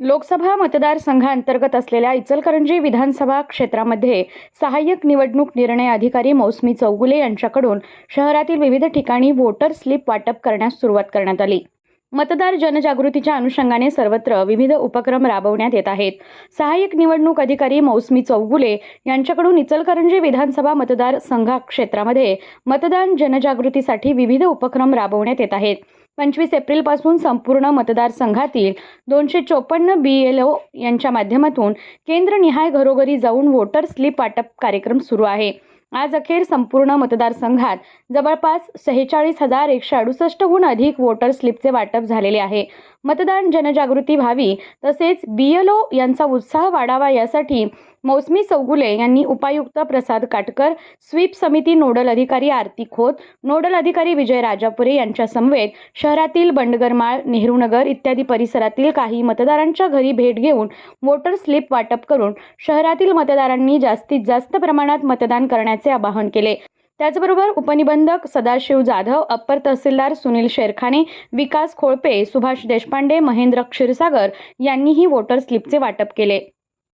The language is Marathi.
लोकसभा मतदारसंघांतर्गत असलेल्या इचलकरंजी विधानसभा क्षेत्रामध्ये सहाय्यक निवडणूक निर्णय अधिकारी मौसमी चौगुले यांच्याकडून शहरातील विविध ठिकाणी वोटर स्लिप वाटप करण्यास सुरुवात करण्यात आली. मतदार जनजागृतीच्या अनुषंगाने सर्वत्र विविध उपक्रम राबवण्यात येत आहेत. सहाय्यक निवडणूक अधिकारी मौसमी चौगुले यांच्याकडून इचलकरंजी विधानसभा मतदार संघा क्षेत्रामध्ये मतदान जनजागृतीसाठी विविध उपक्रम राबवण्यात येत आहेत. पंचवीस एप्रिलपासून संपूर्ण मतदारसंघातील दोनशे चोपन्न बी एल ओ यांच्या माध्यमातून केंद्रनिहाय घरोघरी जाऊन वोटर स्लिप वाटप कार्यक्रम सुरू आहे. आज अखेर संपूर्ण मतदारसंघात जवळपास सेहेचाळीस हजार एकशे अडुसष्टहून अधिक वोटर स्लिपचे वाटप झालेले आहे. मतदान जनजागृती व्हावी तसेच बी एल ओ यांचा उत्साह वाढावा यासाठी मौसमी चौगुले यांनी उपायुक्त प्रसाद काटकर स्वीप समिती नोडल अधिकारी आरती खोत नोडल अधिकारी विजय राजापुरे यांच्यासमवेत शहरातील बंडगरमाळ नेहरूनगर इत्यादी परिसरातील काही मतदारांच्या घरी भेट घेऊन वोटर स्लिप वाटप करून शहरातील मतदारांनी जास्तीत जास्त प्रमाणात मतदान करण्याचे आवाहन केले. त्याचबरोबर उपनिबंधक सदाशिव जाधव अप्पर तहसीलदार सुनील शेरखाने विकास खोळपे सुभाष देशपांडे महेंद्र क्षीरसागर यांनीही वोटर स्लिपचे वाटप केले.